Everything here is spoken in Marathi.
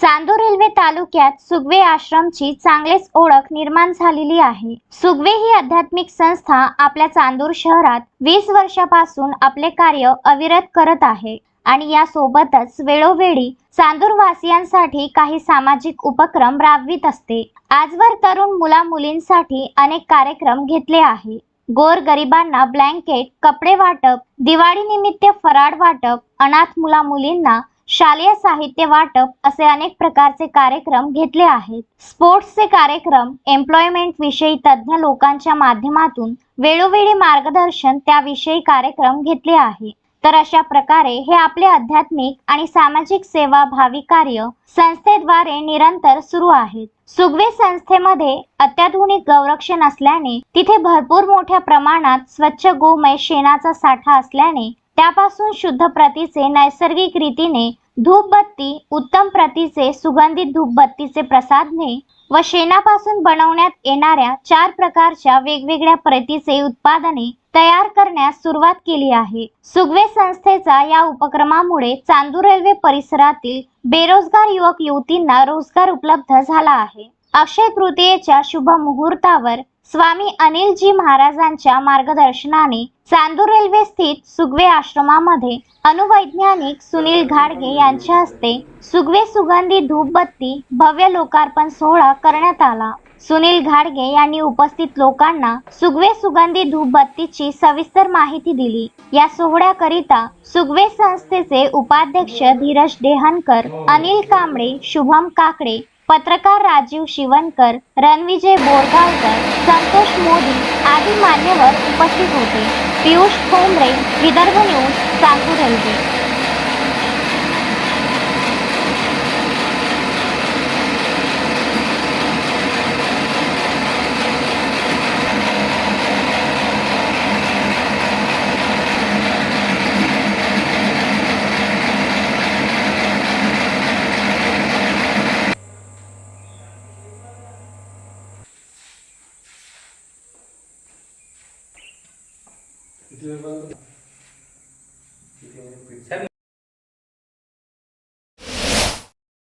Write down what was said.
चांदूर रेल्वे तालुक्यात सुगवे आश्रमची चांगलेच ओळख निर्माण झालेली आहे. सुगवे ही आध्यात्मिक संस्था आपल्या चांदूर शहरात वीस वर्षापासून आपले कार्य अविरत करत आहे आणि यासोबतच वेळोवेळी चांदूर वासियांसाठी काही सामाजिक उपक्रम राबवित असते. आजवर तरुण मुला मुलींसाठी अनेक कार्यक्रम घेतले आहे. गोर गरिबांना ब्लँकेट कपडे वाटप दिवाळी निमित्त फराळ वाटप अनाथ मुला मुलींना शालेय साहित्य वाटप असे अनेक प्रकारचे कार्यक्रम घेतले आहेत. स्पोर्ट्सचे कार्यक्रम एम्प्लॉयमेंट विषयी तज्ज्ञ लोकांच्या माध्यमातून वेळोवेळी मार्गदर्शन त्याविषयी कार्यक्रम घेतले आहे. तर अशा प्रकारे हे आपले आध्यात्मिक आणि सामाजिक सेवा भावी कार्य संस्थेद्वारे निरंतर सुरू आहेत. सुगवे संस्थेमध्ये अत्याधुनिक गौरक्षण असल्याने तिथे भरपूर मोठ्या प्रमाणात स्वच्छ गोमय शेणाचा साठा असल्याने त्यापासून शुद्ध प्रतीचे नैसर्गिक रीतीने धूपबत्ती उत्तम प्रतीचे सुगंधित धूपबत्तीचे प्रसाधने व शेणापासून बनवण्यात येणाऱ्या चार प्रकारच्या वेगवेगळ्या प्रतीचे उत्पादने तयार करण्यास सुरुवात केली आहे. सुगवे संस्थेचा या उपक्रमामुळे चांदूर रेल्वे परिसरातील बेरोजगार युवक युवतींना रोजगार उपलब्ध झाला आहे. अक्षय तृतीयेच्या शुभ मुहूर्तावर स्वामी अनिलजी महाराजांच्या मार्गदर्शनाने चांदूर रेल्वे स्थित सुगवे आश्रमामध्ये अनुवैज्ञानिक सुनील घाडगे यांच्या हस्ते सुगवे सुगंधी धूपबत्ती भव्य लोकार्पण सोहळा करण्यात आला. सुनील घाडगे यांनी उपस्थित लोकांना सुगवे सुगंधी धूपबत्तीची सविस्तर माहिती दिली. या सोहळ्याकरिता सुगवे संस्थेचे उपाध्यक्ष धीरज डेहनकर अनिल कांबळे शुभम काकडे पत्रकार राजीव शिवनकर रणविजय बोरगावकर संतोष मोदी आदी मान्यवर उपस्थित होते. पियुष ठोंबरे विदर्भ न्यूज सांगू रेल्वे किती वेळ बंद?